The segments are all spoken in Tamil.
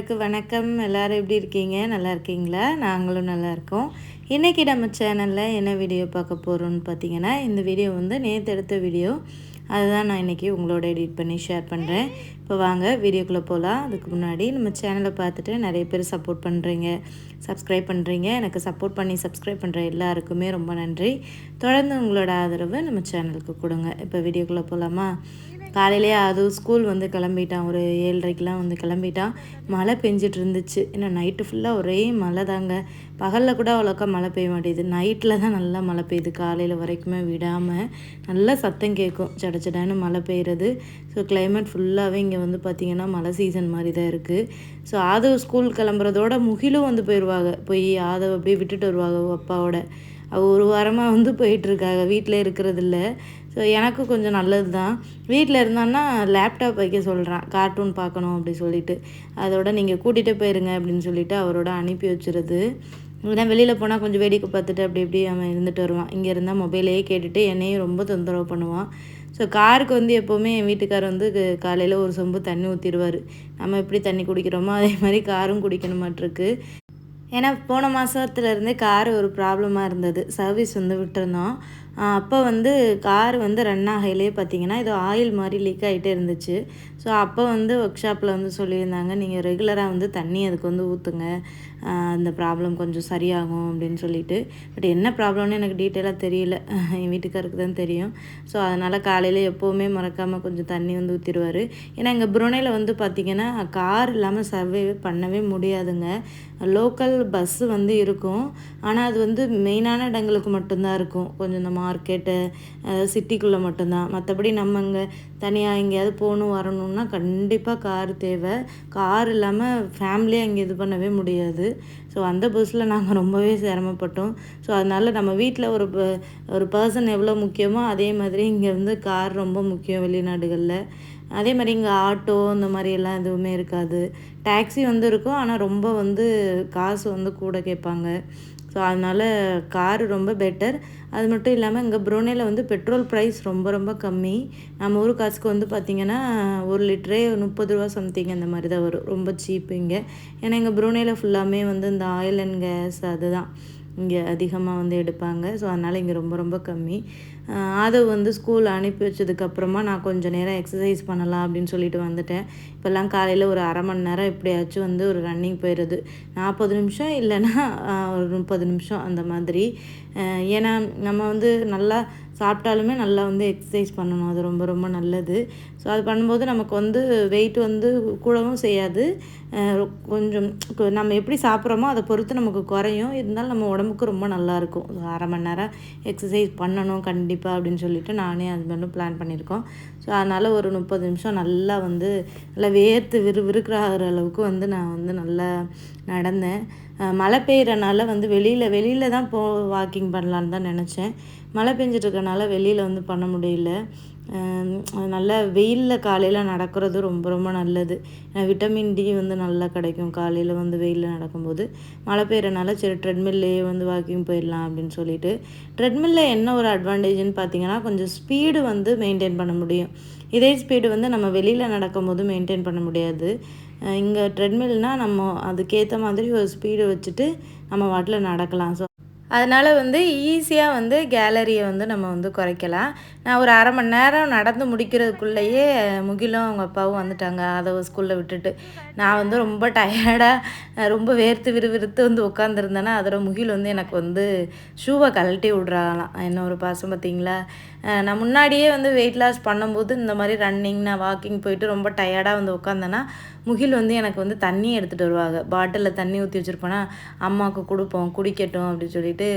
எல்லாருக்கும் வணக்கம். எல்லோரும் எப்படி இருக்கீங்க? நல்லா இருக்கீங்களா? நாங்களும் நல்லா இருக்கோம். இன்றைக்கி நம்ம சேனலில் என்ன வீடியோ பார்க்க போகிறோன்னு பார்த்தீங்கன்னா இந்த வீடியோ வந்து நேற்று எடுத்த வீடியோ. அதுதான் நான் இன்றைக்கி உங்களோட எடிட் பண்ணி ஷேர் பண்ணுறேன் இப்போ வாங்க வீடியோக்குள்ளே போகலாம் அதுக்கு முன்னாடி நம்ம சேனலை பார்த்துட்டு நிறைய பேர் சப்போர்ட் பண்ணுறீங்க சப்ஸ்கிரைப் பண்ணுறீங்க எனக்கு சப்போர்ட் பண்ணி சப்ஸ்கிரைப் பண்ணுற எல்லாருக்குமே ரொம்ப நன்றி. தொடர்ந்து உங்களோட ஆதரவை நம்ம சேனலுக்கு கொடுங்க. இப்போ வீடியோக்குள்ளே போகலாமா காலையிலே அதுவும் ஸ்கூல் வந்து கிளம்பிட்டான். ஒரு ஏழரைக்கெலாம் வந்து கிளம்பிட்டான். மழை பெஞ்சிட்டு இருந்துச்சு ஏன்னா நைட்டு ஃபுல்லாக ஒரே மழை தாங்க. பகலில் கூட அவ்வளோக்கா மழை பெய்ய மாட்டேது. நைட்டில் தான் நல்லா மழை பெய்யுது. காலையில் வரைக்குமே விடாமல் நல்லா சத்தம் கேட்கும். சட மழை பெய்யுறது. ஸோ கிளைமேட் ஃபுல்லாகவே இங்கே வந்து பார்த்திங்கன்னா மழை சீசன் மாதிரி தான் இருக்குது ஸோ ஆதவ ஸ்கூல் கிளம்புறதோட முகிலும் வந்து போயிடுவாங்க போய் ஆதவ அப்படியே விட்டுட்டு வருவாங்க. அப்பாவோட. அவள் ஒரு வாரமாக வந்து போயிட்டுருக்காங்க வீட்டில் இருக்கிறதில்ல. ஸோ எனக்கும் கொஞ்சம் நல்லது தான் வீட்டில் இருந்தான்னா லேப்டாப் வைக்க சொல்கிறான் கார்ட்டூன் பார்க்கணும் அப்படி சொல்லிட்டு. அதோட நீங்கள் கூட்டிகிட்டு போயிருங்க அப்படின்னு சொல்லிட்டு அவரோட அனுப்பி வச்சுருது. ஏன்னா வெளியில் போனால் கொஞ்சம் வேடிக்கை பார்த்துட்டு அப்படி இப்படி அவன் இருந்துட்டு வருவான். இங்கே இருந்தால் மொபைலையே கேட்டுட்டு என்னையும் ரொம்ப தொந்தரவு பண்ணுவான். ஸோ காருக்கு வந்து எப்போவுமே என் வீட்டுக்கார் வந்து காலையில் ஒரு சொம்பு தண்ணி ஊற்றிடுவார் நம்ம எப்படி தண்ணி குடிக்கிறோமோ அதே மாதிரி காரும் குடிக்கணுமாட்டிருக்கு ஏன்னா போன மாதத்துலேருந்தே கார் ஒரு ப்ராப்ளமாக இருந்தது. சர்வீஸ் வந்து விட்டுருந்தோம் அப்போ வந்து கார் வந்து ரன் ஆகையிலே பார்த்தீங்கன்னா இது ஆயில் மாதிரி லீக் ஆகிட்டே இருந்துச்சு. ஸோ அப்போ வந்து ஒர்க் ஷாப்பில் வந்து சொல்லியிருந்தாங்க நீங்கள் ரெகுலராக வந்து தண்ணி அதுக்கு வந்து ஊற்றுங்க அந்த ப்ராப்ளம் கொஞ்சம் சரியாகும் அப்படின்னு சொல்லிட்டு. பட் என்ன ப்ராப்ளம்னு எனக்கு டீட்டெயிலாக தெரியல. என் வீட்டுக்காருக்கு தான் தெரியும். ஸோ அதனால் காலையில் எப்போவுமே மறக்காமல் கொஞ்சம் தண்ணி வந்து ஊற்றிடுவார் ஏன்னா எங்கள் புரோனையில் வந்து பார்த்திங்கன்னா கார் இல்லாமல் சர்வே பண்ணவே முடியாதுங்க. லோக்கல் பஸ்ஸு வந்து இருக்கும். ஆனால் அது வந்து மெயினான இடங்களுக்கு மட்டும்தான் இருக்கும். கொஞ்சம் இந்த மார்க்கெட்டு சிட்டிக்குள்ளே மட்டும்தான். மற்றபடி நம்ம இங்கே தனியாக எங்கேயாவது போகணும் வரணும்னா கண்டிப்பாக கார் தேவை. கார் இல்லாமல் ஃபேமிலியாக இங்கே இது பண்ணவே முடியாது. ஸோ அந்த பஸ்ஸில் நாங்கள் ரொம்பவே சிரமப்பட்டோம். ஸோ அதனால் நம்ம வீட்டில் ஒரு ஒரு பர்சன் எவ்வளோ முக்கியமோ அதே மாதிரி இங்கே வந்து கார் ரொம்ப முக்கியம் வெளிநாடுகளில். அதே மாதிரி இங்கே ஆட்டோ இந்த மாதிரி எல்லாம் எதுவுமே இருக்காது. டாக்ஸி வந்து இருக்கும் ஆனால் ரொம்ப வந்து காசு வந்து கூட கேட்பாங்க. ஸோ அதனால் காரு ரொம்ப பெட்டர் அது மட்டும் இல்லாமல் இங்கே ப்ரூனேயில் வந்து பெட்ரோல் ப்ரைஸ் ரொம்ப ரொம்ப கம்மி. நம்ம ஊர் காசுக்கு வந்து பார்த்திங்கன்னா ஒரு லிட்டரே முப்பது ரூபா சம்திங் அந்த மாதிரி தான் வரும். ரொம்ப சீப்பு இங்கே. ஏன்னா இங்கே ப்ரூனேயில் ஃபுல்லாமே வந்து இந்த ஆயில் அண்ட் கேஸ் அதுதான். இங்கே அதிகமாக வந்து எடுப்பாங்க. ஸோ அதனால் இங்கே ரொம்ப ரொம்ப கம்மி. ஆதவ் வந்து ஸ்கூல் அனுப்பி வச்சதுக்கப்புறமா நான் கொஞ்சம் நேரம் எக்ஸசைஸ் பண்ணலாம் அப்படின்னு சொல்லிட்டு வந்துட்டேன். இப்போல்லாம் காலையில் ஒரு அரை மணி நேரம் எப்படியாச்சும் வந்து ஒரு ரன்னிங் போயிடுது. நாற்பது நிமிஷம் இல்லைன்னா ஒரு முப்பது நிமிஷம் அந்த மாதிரி. ஏன்னா நம்ம வந்து நல்லா சாப்பிட்டாலுமே நல்லா வந்து எக்ஸசைஸ் பண்ணணும். அது ரொம்ப ரொம்ப நல்லது. ஸோ அது பண்ணும்போது நமக்கு வந்து வெயிட் வந்து கூடவும் செய்யாது. கொஞ்சம் நம்ம எப்படி சாப்பிட்றோமோ அதை பொறுத்து நமக்கு குறையும். இருந்தாலும் நம்ம உடம்புக்கு ரொம்ப நல்லாயிருக்கும் அரை மணி நேரம் எக்ஸசைஸ் பண்ணணும் கண்டிப்பாக அப்படின்னு சொல்லிட்டு நானே ஹஸ்பண்டும் பிளான் பண்ணியிருக்கோம். ஸோ அதனால் ஒரு முப்பது நிமிஷம் நல்லா வந்து நல்லா வேர்த்து விறு விறுக்கிற அளவுக்கு வந்து நான் வந்து நல்லா நடந்தேன். மழை பெய்கிறனால வந்து வெளியில் வெளியில் தான் போ வாக்கிங் பண்ணலான்னு தான் நினச்சேன். மழை பெஞ்சிட்ருக்கனால வெளியில் வந்து பண்ண முடியல. நல்ல வெயிலில் காலையில் நடக்கிறது ரொம்ப ரொம்ப நல்லது. ஏன்னா விட்டமின் டி வந்து நல்லா கிடைக்கும். காலையில் வந்து வெயிலில் நடக்கும்போது மழை பெய்கிறனால சரி ட்ரெட்மில்லையே வந்து வாக்கிங் போயிடலாம் அப்படின்னு சொல்லிட்டு. ட்ரெட்மில்லில் என்ன ஒரு அட்வான்டேஜ்னு பார்த்தீங்கன்னா கொஞ்சம் ஸ்பீடு வந்து மெயின்டைன் பண்ண முடியும். இதே ஸ்பீடு வந்து நம்ம வெளியில் நடக்கும்போது மெயின்டைன் பண்ண முடியாது. இங்கே ட்ரெட்மில்னால் நம்ம அதுக்கேற்ற மாதிரி ஒரு ஸ்பீடு வச்சுட்டு நம்ம வாட்டில் நடக்கலாம். ஸோ அதனால் வந்து ஈஸியாக வந்து கேலரியை வந்து நம்ம வந்து குறைக்கலாம். நான் ஒரு அரை மணி நேரம் நடந்து முடிக்கிறதுக்குள்ளேயே முகிலும் அவங்க அப்பாவும் வந்துட்டாங்க. அதை ஸ்கூலில் விட்டுட்டு. நான் வந்து ரொம்ப டயர்டாக ரொம்ப வேர்த்து விறுவிறுத்து வந்து உட்காந்துருந்தேன்னா அதோட முகில் வந்து எனக்கு வந்து ஷூவை கழட்டி விட்றாங்களாம். என்ன ஒரு பாசம் பார்த்தீங்களா? நான் முன்னாடியே வந்து வெயிட் லாஸ் பண்ணும்போது இந்த மாதிரி ரன்னிங் நான் வாக்கிங் போயிட்டு ரொம்ப டயர்டாக வந்து உட்காந்தேன்னா முகில் வந்து எனக்கு வந்து தண்ணி எடுத்துகிட்டு வருவாங்க. பாட்டிலில் தண்ணி ஊற்றி வச்சுருப்பேன்னா அம்மாவுக்கு கொடுப்போம் குடிக்கட்டும் அப்படின்னு சொல்லிட்டு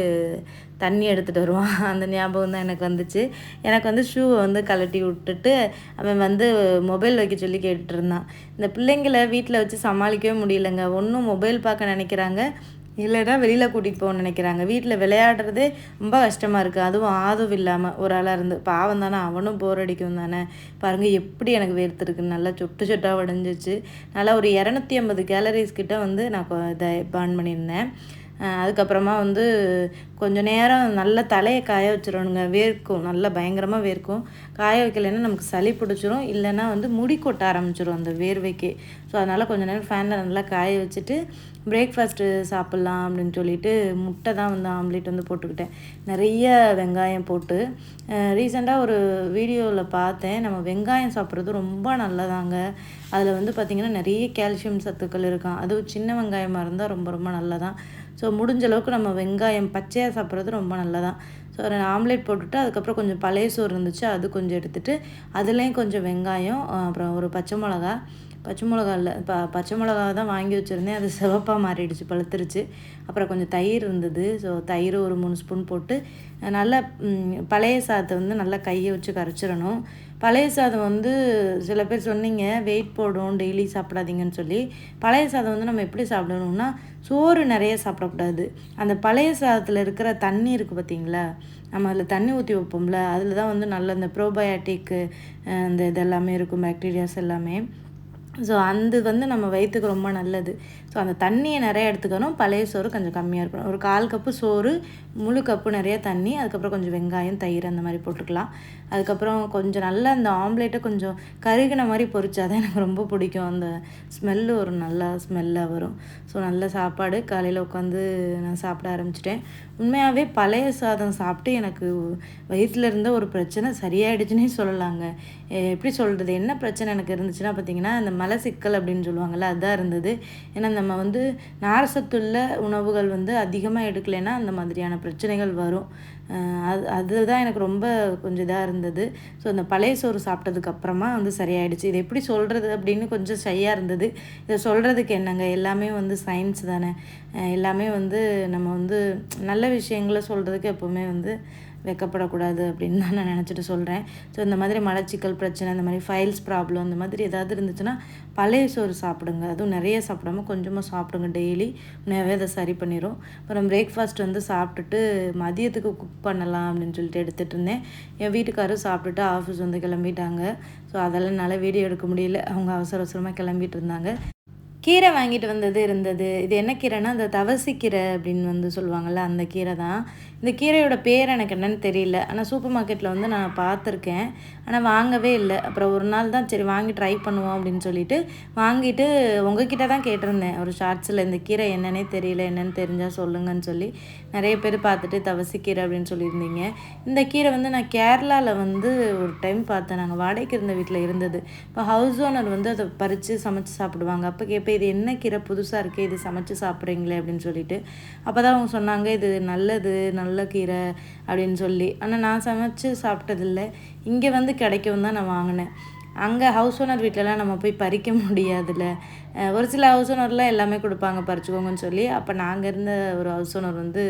தண்ணி எடுத்துகிட்டு வருவான். அந்த ஞாபகம் தான் எனக்கு வந்துச்சு. எனக்கு வந்து ஷூவை வந்து கழட்டி விட்டுட்டு அவன் வந்து மொபைல் வைக்க சொல்லி கேட்டுகிட்டுருந்தான் இந்த பிள்ளைங்களை வீட்டில் வச்சு சமாளிக்கவே முடியலைங்க. ஒன்றும் மொபைல் பார்க்க நினைக்கிறாங்க. இல்லைன்னா வெளியில் கூட்டிகிட்டு போகணும்னு நினைக்கிறாங்க. வீட்டில் விளையாடுறதே ரொம்ப கஷ்டமாக இருக்குது அதுவும் ஆதும் இல்லாமல் ஒரு ஆளாக இருந்து. பாவம் தானே அவனும் போர் அடிக்கும் தானே. பாருங்கள் எப்படி எனக்கு வேர்த்துருக்கு நல்லா சொட்டு சொட்டாக உடஞ்சிச்சு நல்லா ஒரு இரநூத்தி ஐம்பது கேலரிஸ் கிட்டே வந்து நான் இதை பேர்ன் பண்ணியிருந்தேன். அதுக்கப்புறமா வந்து கொஞ்சம் நேரம் நல்லா தலையை காய வச்சிடணுங்க. வேர்க்கும் நல்லா பயங்கரமாக வேர்க்கும். காய வைக்கலைன்னா நமக்கு சளி பிடிச்சிரும். இல்லைன்னா வந்து முடி கொட்ட ஆரம்பிச்சிடும் அந்த வேர்வைக்கு. ஸோ அதனால் கொஞ்சம் நேரம் ஃபேனில் நல்லா காய வச்சுட்டு பிரேக்ஃபாஸ்ட்டு சாப்பிட்லாம் அப்படின்னு சொல்லிட்டு முட்டை தான் வந்து ஆம்லேட் வந்து போட்டுக்கிட்டேன். நிறைய வெங்காயம் போட்டு. ரீசெண்டாக ஒரு வீடியோவில் பார்த்தேன். நம்ம வெங்காயம் சாப்பிட்றது ரொம்ப நல்லதாங்க. அதில் வந்து பார்த்திங்கன்னா நிறைய கால்சியம் சத்துக்கள் இருக்கான் அதுவும் சின்ன வெங்காயமாக இருந்தால் ரொம்ப ரொம்ப நல்லதான். ஸோ முடிஞ்ச அளவுக்கு நம்ம வெங்காயம் பச்சையாக சாப்பிட்றது ரொம்ப நல்லதான். ஸோ ஒரு ஆம்லேட் போட்டுட்டு அதுக்கப்புறம் கொஞ்சம் பழைய சோறு இருந்துச்சு அது கொஞ்சம் எடுத்துகிட்டு அதுலேயும் கொஞ்சம் வெங்காயம் அப்புறம் ஒரு பச்சை மிளகா. பச்சை மிளகா இல்லை ப பச்சை மிளகா தான் வாங்கி வச்சுருந்தேன். அது சிவப்பாக மாறிடுச்சு பழுத்துருச்சு. அப்புறம் கொஞ்சம் தயிர் இருந்தது. ஸோ தயிர் ஒரு மூணு ஸ்பூன் போட்டு நல்லா பழைய சாதத்தை வந்து நல்லா கையை வச்சு கரைச்சிடணும். பழைய சாதம் வந்து சில பேர் சொன்னீங்க வெயிட் போடும் டெய்லி சாப்பிடாதீங்கன்னு சொல்லி. பழைய சாதம் வந்து நம்ம எப்படி சாப்பிடணும்னா சோறு நிறைய சாப்பிடக்கூடாது. அந்த பழைய சாதத்தில் இருக்கிற தண்ணி இருக்குது பார்த்தீங்களா? நம்ம அதில் தண்ணி ஊற்றி வைப்போம்ல அதில் தான் வந்து நல்ல இந்த ப்ரோபயாட்டிக்கு இந்த இதெல்லாமே இருக்கும் பாக்டீரியாஸ் எல்லாமே. ஸோ அந்த வந்து நம்ம வயிற்றுக்கு ரொம்ப நல்லது. ஸோ அந்த தண்ணியை நிறைய எடுத்துக்கணும். பழைய சோறு கொஞ்சம் கம்மியாக இருக்கணும். ஒரு கால் கப்பு சோறு முழு கப்பு நிறைய தண்ணி அதுக்கப்புறம் கொஞ்சம் வெங்காயம் தயிர் அந்த மாதிரி போட்டுக்கலாம். அதுக்கப்புறம் கொஞ்சம் நல்லா அந்த ஆம்லேட்டை கொஞ்சம் கருகின மாதிரி பொரிச்சா தான் எனக்கு ரொம்ப பிடிக்கும். அந்த ஸ்மெல்லு ஒரு நல்லா ஸ்மெல்லாக வரும். ஸோ நல்ல சாப்பாடு. காலையில் உட்காந்து நான் சாப்பிட ஆரம்பிச்சிட்டேன். உண்மையாகவே பழைய சாதம் சாப்பிட்டு எனக்கு வயிற்றில் இருந்த ஒரு பிரச்சனை சரியாயிடுச்சுன்னே சொல்லலாங்க. எப்படி சொல்கிறது என்ன பிரச்சனை எனக்கு இருந்துச்சுன்னா பார்த்தீங்கன்னா அந்த மலை சிக்கல் அப்படின்னு சொல்லுவாங்கள்ல அதுதான் இருந்தது. ஏன்னா நம்ம வந்து நாரசத்துள்ள உணவுகள் வந்து அதிகமாக எடுக்கலைன்னா அந்த மாதிரியான பிரச்சனைகள் வரும். அது அதுதான் எனக்கு ரொம்ப கொஞ்சம் இதாக இருந்தது. ஸோ அந்த பழைய சோறு சாப்பிட்டதுக்கப்புறமா வந்து சரியாயிடுச்சு. இது எப்படி சொல்கிறது அப்படின்னு கொஞ்சம் ஷையாக இருந்தது. இதை சொல்கிறதுக்கு என்னங்க? எல்லாமே வந்து சயின்ஸ் தானே. எல்லாமே வந்து நம்ம வந்து நல்ல விஷயங்களை சொல்கிறதுக்கு எப்போவுமே வந்து வைக்கப்படக்கூடாது அப்படின்னு தான் நான் நினச்சிட்டு சொல்கிறேன் ஸோ இந்த மாதிரி மலச்சிக்கல் பிரச்சனை இந்த மாதிரி ஃபைல்ஸ் ப்ராப்ளம் இந்த மாதிரி ஏதாவது இருந்துச்சுன்னா பழைய சோறு சாப்பிடுங்க. அதுவும் நிறைய சாப்பிடாம கொஞ்சமாக சாப்பிடுங்க டெய்லி உணவே அதை சரி பண்ணிடும் அப்புறம் பிரேக்ஃபாஸ்ட் வந்து சாப்பிட்டுட்டு மதியத்துக்கு குக் பண்ணலாம் அப்படின்னு சொல்லிட்டு எடுத்துகிட்டு இருந்தேன். என் வீட்டுக்காரரும் சாப்பிட்டுட்டு ஆஃபீஸ் வந்து கிளம்பிட்டாங்க. ஸோ அதெல்லாம் என்னால் வீடியோ எடுக்க முடியல. அவங்க அவசர அவசரமாக கிளம்பிட்டு இருந்தாங்க. கீரை வாங்கிட்டு வந்தது இருந்தது. இது என்ன கீரைனா அந்த தவசி கீரை அப்படின்னு வந்து சொல்லுவாங்கள்ல அந்த கீரை தான். இந்த கீரையோட பேர் எனக்கு என்னன்னு தெரியல. ஆனால் சூப்பர் மார்க்கெட்டில் வந்து நான் பார்த்துருக்கேன். ஆனால் வாங்கவே இல்லை. அப்புறம் ஒரு நாள் தான் சரி வாங்கி ட்ரை பண்ணுவோம் அப்படின்னு சொல்லிட்டு வாங்கிட்டு உங்ககிட்ட தான் கேட்டிருந்தேன். ஒரு ஷார்ட்ஸில் இந்த கீரை என்னன்னே தெரியல என்னென்னு தெரிஞ்சால் சொல்லுங்கன்னு சொல்லி. நிறைய பேர் பார்த்துட்டு தவசி கீரை அப்படின்னு சொல்லியிருந்தீங்க. இந்த கீரை வந்து நான் கேரளாவில் வந்து ஒரு டைம் பார்த்தேன். நாங்கள் வாடகைக்கு இருந்த வீட்டில் இருந்தது. இப்போ ஹவுஸ் ஓனர் வந்து அதை பறித்து சமைச்சு சாப்பிடுவாங்க. அப்போ கேட்பேன் இது என்ன கீரை புதுசாக இருக்குது இது சமைச்சு சாப்பிட்றீங்களே அப்படின்னு சொல்லிட்டு. அப்போ தான் அவங்க சொன்னாங்க இது நல்லது நல்ல கீரை அப்படின்னு சொல்லி. ஆனால் நான் சமைச்சு சாப்பிட்டதில்லை. இங்கே வந்து கிடைக்கும் தான் நான் வாங்கினேன். அங்கே ஹவுஸ் ஓனர் வீட்டிலலாம் நம்ம போய் பறிக்க முடியாதுல்ல. ஒரு சில ஹவுஸ் ஓனர்லாம் எல்லாமே கொடுப்பாங்க பறிச்சுக்கோங்கன்னு சொல்லி. அப்போ நாங்கள் இருந்த ஒரு ஹவுஸ் ஓனர் வந்து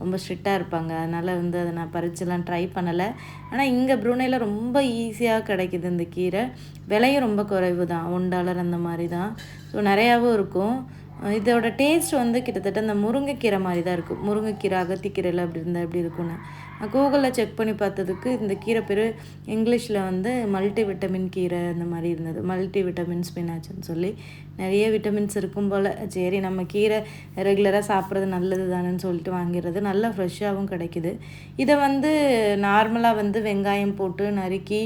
ரொம்ப ஸ்ட்ரிக்டாக இருப்பாங்க. அதனால் வந்து அதை நான் பறிச்சுலாம் ட்ரை பண்ணலை. ஆனால் இங்கே ப்ரூனேயில் ரொம்ப ஈஸியாக கிடைக்கிது இந்த கீரை. விலையும் ரொம்ப குறைவு தான் ஒன் டாலர் அந்த மாதிரி தான் ஸோ நிறையாவும் இருக்கும். இதோட டேஸ்ட் வந்து கிட்டத்தட்ட இந்த முருங்கைக்கீரை மாதிரி தான் இருக்கும். முருங்கைக்கீரை அகத்திக்கீரையில் அப்படி இருந்தால் எப்படி இருக்கும்னு. நான் கூகுளில் செக் பண்ணி பார்த்ததுக்கு இந்த கீரை பேர் இங்கிலீஷில் வந்து மல்டி விட்டமின் கீரை அந்த மாதிரி இருந்தது. மல்டி விட்டமின் ஸ்பினாச்சுன்னு சொல்லி நிறைய விட்டமின்ஸ் இருக்கும் போல். சரி நம்ம கீரை ரெகுலராக சாப்பிட்றது நல்லது தானேன்னு சொல்லிட்டு வாங்கிடுறது நல்லா ஃப்ரெஷ்ஷாகவும் கிடைக்கிது. இதை வந்து நார்மலாக வந்து வெங்காயம் போட்டு நறுக்கி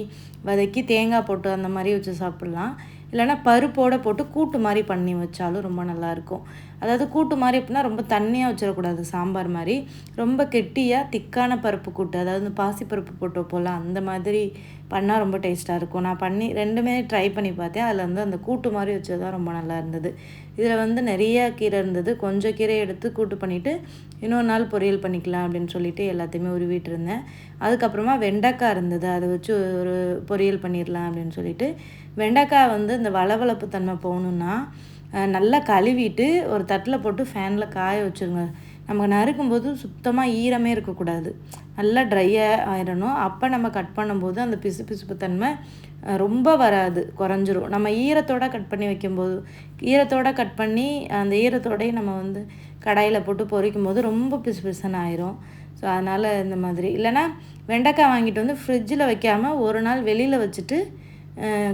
வதக்கி தேங்காய் போட்டு அந்த மாதிரி வச்சு சாப்பிட்லாம். இல்லைனா பருப்போடு போட்டு கூட்டு மாதிரி பண்ணி வச்சாலும் ரொம்ப நல்லாயிருக்கும். அதாவது கூட்டு மாதிரி அப்படின்னா ரொம்ப தண்ணியாக வச்சிடக்கூடாது சாம்பார் மாதிரி. ரொம்ப கெட்டியாக திக்கான பருப்பு கூட்டு அதாவது பாசிப்பருப்பு போட்டு வைப்போம்ல அந்த மாதிரி பண்ணால் ரொம்ப டேஸ்ட்டாக இருக்கும். நான் பண்ணி ரெண்டுமே ட்ரை பண்ணி பார்த்தேன். அதில் வந்து அந்த கூட்டு மாதிரி வச்சது தான் ரொம்ப நல்லா இருந்தது. இதில் வந்து நிறைய கீரை இருந்தது. கொஞ்சம் கீரை எடுத்து கூட்டு பண்ணிவிட்டு இன்னொரு நாள் பொரியல் பண்ணிக்கலாம் அப்படின்னு சொல்லிட்டு எல்லாத்தையுமே உருவிட்டு இருந்தேன். அதுக்கப்புறமா வெண்டைக்காய் இருந்தது. அதை வச்சு ஒரு பொரியல் பண்ணிடலாம் அப்படின்னு சொல்லிட்டு வெண்டைக்காய் வந்து இந்த வளவளப்பு தன்மை போகணுன்னா நல்லா கழுவிட்டு ஒரு தட்டில் போட்டு ஃபேனில் காய வச்சுருங்க. நமக்கு நறுக்கும்போது சுத்தமாக ஈரமே இருக்கக்கூடாது. நல்லா ட்ரையாக ஆயிடணும். அப்போ நம்ம கட் பண்ணும்போது அந்த பிசு பிசுப்பு தன்மை ரொம்ப வராது. குறைஞ்சிரும். நம்ம ஈரத்தோடு கட் பண்ணி வைக்கும்போது ஈரத்தோடு கட் பண்ணி அந்த ஈரத்தோடையும் நம்ம வந்து கடாயில் போட்டு பொரிக்கும் போது ரொம்ப பிசு பிசுன்னு ஆயிரும். ஸோ அதனால் இந்த மாதிரி. இல்லைனா வெண்டைக்காய் வாங்கிட்டு வந்து ஃப்ரிட்ஜில் வைக்காமல் ஒரு நாள் வெளியில் வச்சுட்டு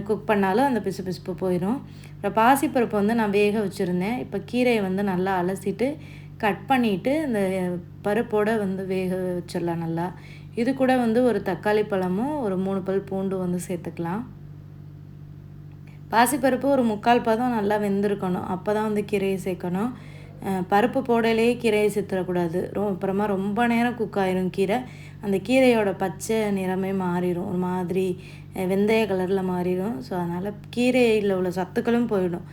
குக் பண்ணாலும் அந்த பிசு பிசுப்பு போயிடும் அப்புறம் பாசிப்பருப்பு வந்து நான் வேக வச்சுருந்தேன். இப்போ கீரையை வந்து நல்லா அலசிட்டு கட் பண்ணிவிட்டு இந்த பருப்போடு வந்து வேக வச்சிடலாம் நல்லா. இது கூட வந்து ஒரு தக்காளி பழமும் ஒரு மூணு பல் பூண்டு வந்து சேர்த்துக்கலாம். பாசிப்பருப்பு ஒரு முக்கால் பதம் நல்லா வெந்திருக்கணும். அப்போ தான் வந்து கீரையை சேர்க்கணும். பருப்பு போடலையே கீரையை சேர்த்துடக்கூடாது. ரொம்ப அப்புறமா ரொம்ப நேரம் குக் ஆயிரும் கீரை. அந்த கீரையோட பச்சை நிறமே மாறிடும் ஒரு மாதிரி வெந்தய கலரில் மாறிடும். ஸோ அதனால் கீரையில் உள்ள சத்துக்களும் போயிடும்.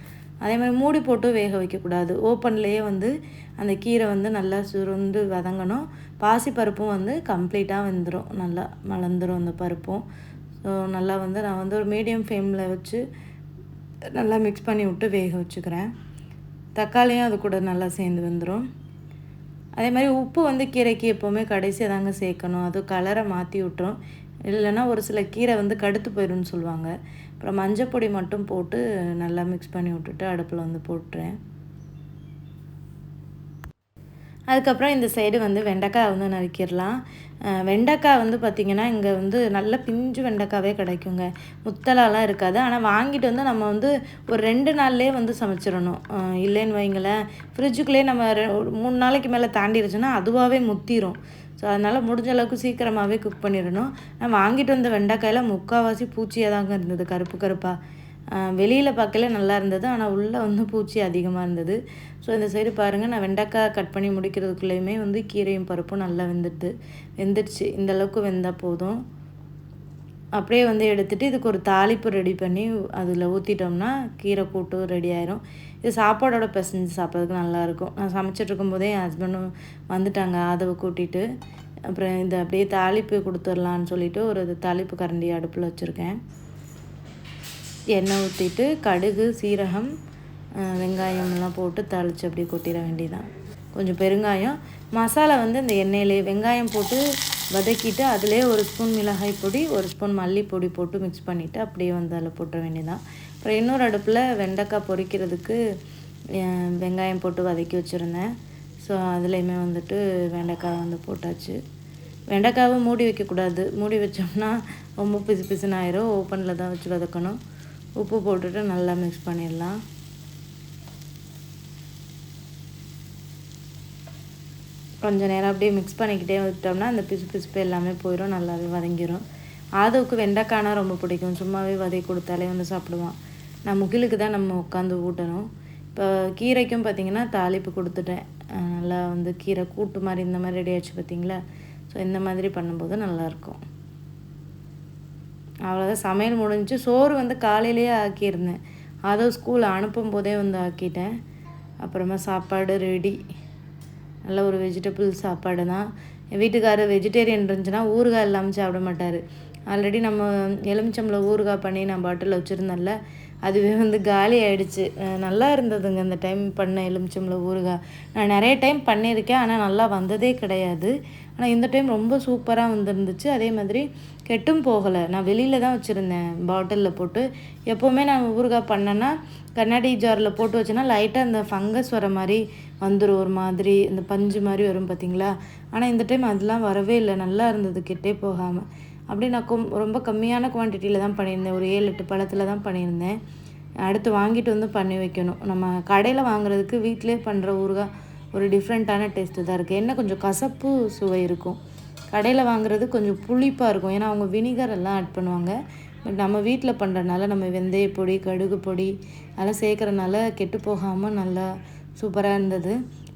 அதே மாதிரி மூடி போட்டு வேக வைக்கக்கூடாது. ஓப்பன்லேயே வந்து அந்த கீரை வந்து நல்லா சுருண்டு வதங்கணும். பாசிப்பருப்பும் வந்து கம்ப்ளீட்டாக வெந்துடும் நல்லா மலர்ந்துடும் அந்த பருப்பும். ஸோ நல்லா வந்து நான் வந்து ஒரு மீடியம் ஃப்ளேமில் வச்சு நல்லா மிக்ஸ் பண்ணி விட்டு வேக வச்சுக்கிறேன். தக்காளியும் அது கூட நல்லா சேர்ந்து வந்துடும் அதே மாதிரி உப்பு வந்து கீரைக்கு எப்போவுமே கடைசியாக தாங்க சேர்க்கணும். அது கலரை மாற்றி விட்டுரும். இல்லைன்னா ஒரு சில கீரை வந்து கடுத்து போயிடும்னு சொல்லுவாங்க. அப்புறம் மஞ்சப்பொடி மட்டும் போட்டு நல்லா மிக்ஸ் பண்ணி விட்டுட்டு அடுப்பில் வந்து போட்டுறேன். அதுக்கப்புறம் இந்த சைடு வந்து வெண்டைக்காய் வந்து நறுக்கிடலாம். வெண்டைக்காய் வந்து பார்த்திங்கன்னா இங்கே வந்து நல்ல பிஞ்சு வெண்டைக்காவே கிடைக்குங்க. முத்தலாலாம் இருக்காது. ஆனால் வாங்கிட்டு வந்து நம்ம வந்து ஒரு ரெண்டு நாள்லேயே வந்து சமைச்சிடணும். இல்லைன்னு வைங்களேன். ஃப்ரிட்ஜுக்குள்ளேயே நம்ம மூணு நாளைக்கு மேலே தாண்டிடுச்சுன்னா அதுவாகவே முத்திரும். ஸோ அதனால் முடிஞ்ச அளவுக்கு சீக்கிரமாகவே குக் பண்ணிடணும். நான் வாங்கிட்டு வந்த வெண்டைக்காயில் முக்கால்வாசி பூச்சியாக தாங்க இருந்தது கருப்பு கருப்பாக வெளியில் பார்க்கல நல்லா இருந்தது. ஆனால் உள்ளே வந்து பூச்சி அதிகமாக இருந்தது. ஸோ இந்த சைடு பாருங்கள் நான் வெண்டைக்காய் கட் பண்ணி முடிக்கிறதுக்குள்ளேயுமே வந்து கீரையும் பருப்பும் நல்லா வெந்துட்டு வெந்துடுச்சு. இந்தளவுக்கு வெந்தால் போதும். அப்படியே வந்து எடுத்துகிட்டு இதுக்கு ஒரு தாளிப்பு ரெடி பண்ணி அதில் ஊற்றிட்டோம்னா கீரை கூட்டும் ரெடி ஆயிரும். இது சாப்பாடோட பிசைஞ்சு சாப்பிட்றதுக்கு நல்லாயிருக்கும். நான் சமைச்சிட்டு இருக்கும்போதே என் ஹஸ்பண்டும் வந்துட்டாங்க ஆதவை கூட்டிகிட்டு அப்புறம் இதை அப்படியே தாளிப்பு கொடுத்துர்லான்னு சொல்லிவிட்டு ஒரு தாளிப்பு கரண்டி அடுப்பில் வச்சுருக்கேன். எண்ணெய் ஊற்றிட்டு கடுகு சீரகம் வெங்காயம்லாம் போட்டு தாளித்து அப்படியே கொட்டிட வேண்டியதான் கொஞ்சம் பெருங்காயம். மசாலா வந்து இந்த எண்ணெயிலே வெங்காயம் போட்டு வதக்கிட்டு அதிலே ஒரு ஸ்பூன் மிளகாய் பொடி ஒரு ஸ்பூன் மல்லிப்பொடி போட்டு மிக்ஸ் பண்ணிவிட்டு அப்படியே வந்து அதில் போட்டுற வேண்டியதான் அப்புறம் இன்னொரு அடுப்பில் வெண்டைக்காய் பொரிக்கிறதுக்கு வெங்காயம் போட்டு வதக்கி வச்சுருந்தேன். ஸோ அதுலேயுமே வந்துட்டு வெண்டைக்காய் வந்து போட்டாச்சு. வெண்டைக்காவை மூடி வைக்கக்கூடாது. மூடி வச்சோம்னா ரொம்ப பிசு பிசுன்னு ஆயிரும். ஓப்பனில் தான் வச்சு வதக்கணும். உப்பு போட்டுட்டு நல்லா மிக்ஸ் பண்ணிடலாம். கொஞ்சம் நேரம் அப்படியே மிக்ஸ் பண்ணிக்கிட்டே விட்டோம்னா அந்த பிசு பிசுப்பு எல்லாமே போயிடும் நல்லாவே வதங்கிடும் ஆதவுக்கு வெண்டைக்கானா ரொம்ப பிடிக்கும். சும்மாவே வதக்கி கொடுத்தாலே வந்து சாப்பிடுவான். நான் முகிலுக்கு தான் நம்ம உட்காந்து ஊட்டணும். இப்போ கீரைக்கும் பார்த்திங்கன்னா தாளிப்பு கொடுத்துட்டேன். நல்லா வந்து கீரை கூட்டு மாதிரி இந்த மாதிரி ரெடி ஆச்சு பார்த்திங்களா? ஸோ இந்த மாதிரி பண்ணும்போது நல்லாயிருக்கும். அவ்வளோதான் சமையல் முடிஞ்சு சோறு வந்து காலையிலேயே ஆக்கியிருந்தேன். அதை ஸ்கூல் அனுப்பும் போதே வந்து ஆக்கிட்டேன். அப்புறமா சாப்பாடு ரெடி நல்ல ஒரு வெஜிடபிள் சாப்பாடு தான். என் வீட்டுக்காரர் வெஜிடேரியன் இருந்துச்சுன்னா ஊறுகாய் இல்லாமல் சாப்பிட மாட்டார். ஆல்ரெடி நம்ம எலுமிச்சம்பளம் ஊறுகாய் பண்ணி நான் பாட்டில் வச்சுருந்தேன்ல. அதுவே வந்து காலி ஆகிடுச்சு நல்லா இருந்ததுங்க அந்த டைம் பண்ண எலுமிச்சம்பளம் ஊறுகாய். நான் நிறைய டைம் பண்ணியிருக்கேன் ஆனால் நல்லா வந்ததே கிடையாது. ஆனால் இந்த டைம் ரொம்ப சூப்பராக வந்துருந்துச்சு. அதே மாதிரி கெட்டும் போகலை. நான் வெளியில் தான் வச்சுருந்தேன் பாட்டிலில் போட்டு. எப்போவுமே நான் ஊறுகாய் பண்ணேன்னா கண்ணாடி ஜாரில் போட்டு வச்சேன்னா லைட்டாக அந்த ஃபங்கஸ் வர மாதிரி வந்துடும் ஒரு மாதிரி இந்த பஞ்சு மாதிரி வரும் பார்த்திங்களா ஆனால் இந்த டைம் அதெல்லாம் வரவே இல்லை. நல்லா இருந்தது கெட்டே போகாமல் அப்படி நான் கொம் ரொம்ப கம்மியான குவான்டிட்டியில் தான் பண்ணியிருந்தேன். ஒரு ஏழு எட்டு பழத்தில் தான் பண்ணியிருந்தேன். அடுத்து வாங்கிட்டு வந்து பண்ணி வைக்கணும். நம்ம கடையில் வாங்குறதுக்கு வீட்டிலே பண்ணுற ஊறுகாய் ஒரு டிஃப்ரெண்ட்டான டேஸ்ட்டு தான் இருக்குது என்ன கொஞ்சம் கசப்பு சுவை இருக்கும். கடையில் வாங்குறது கொஞ்சம் புளிப்பாக இருக்கும். ஏன்னா அவங்க வினிகர் எல்லாம் ஆட் பண்ணுவாங்க. பட் நம்ம வீட்டில் பண்ணுறதுனால நம்ம வெந்தய பொடி கடுகு பொடி அதெல்லாம் சேர்க்குறனால கெட்டு போகாமல் நல்லா சூப்பராக இருந்தது.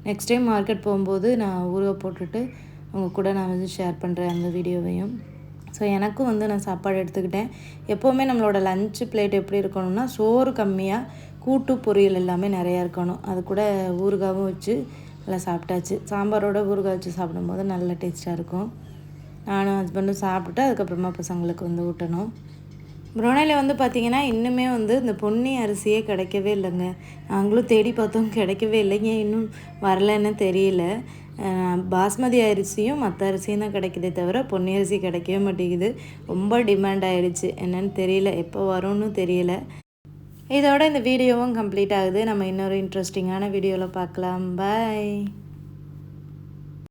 நெக்ஸ்ட் டைம் மார்க்கெட் போகும்போது நான் ஊறுகாய் போட்டுட்டு அவங்க கூட நான் வந்து ஷேர் பண்ணுறேன் அந்த வீடியோவையும் ஸோ எனக்கும் வந்து நான் சாப்பாடு எடுத்துக்கிட்டேன். எப்போவுமே நம்மளோட லஞ்சு பிளேட் எப்படி இருக்கணும்னா சோறு கம்மியாக கூட்டு பொரியல் எல்லாமே நிறையா இருக்கணும். அது கூட ஊறுகாவும் வச்சு நல்லா சாப்பிட்டாச்சு. சாம்பாரோட ஊறுகாய் வச்சு சாப்பிடும்போது நல்ல டேஸ்ட்டாக இருக்கும். நானும் ஹஸ்பண்டும் சாப்பிட்டு அதுக்கப்புறமா பசங்களுக்கு வந்து ஊட்டணும். புரோனையில் வந்து பார்த்திங்கன்னா இன்னுமே வந்து இந்த பொன்னி அரிசியே கிடைக்கவே இல்லைங்க. நாங்களும் தேடி பார்த்தோம் கிடைக்கவே இல்லைங்க இன்னும் வரலன்னு தெரியல. பாஸ்மதி அரிசியும் மற்ற அரிசியும் தான் கிடைக்குதே தவிர பொன்னி அரிசி கிடைக்கவே மாட்டேங்குது. ரொம்ப டிமாண்ட் ஆகிடுச்சு என்னன்னு தெரியல. எப்போ வரும்னு தெரியல. இதோட இந்த வீடியோவும் கம்ப்ளீட் ஆகுது. நம்ம இன்னொரு இன்ட்ரெஸ்டிங்கான வீடியோவில் பார்க்கலாம். பாய்